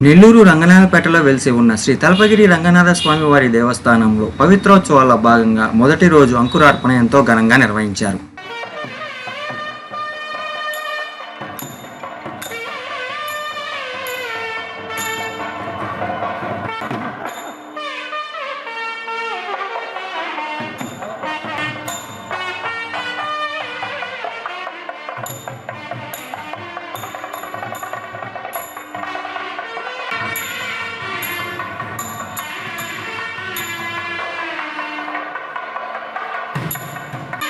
నెల్లూరు రంగనాథపేటలో వెలిసి ఉన్న శ్రీ తలపగిరి రంగనాథ స్వామి వారి దేవస్థానంలో పవిత్రోత్సవాల భాగంగా మొదటి రోజు అంకురార్పణ ఎంతో ఘనంగా నిర్వహించారు.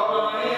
সবাই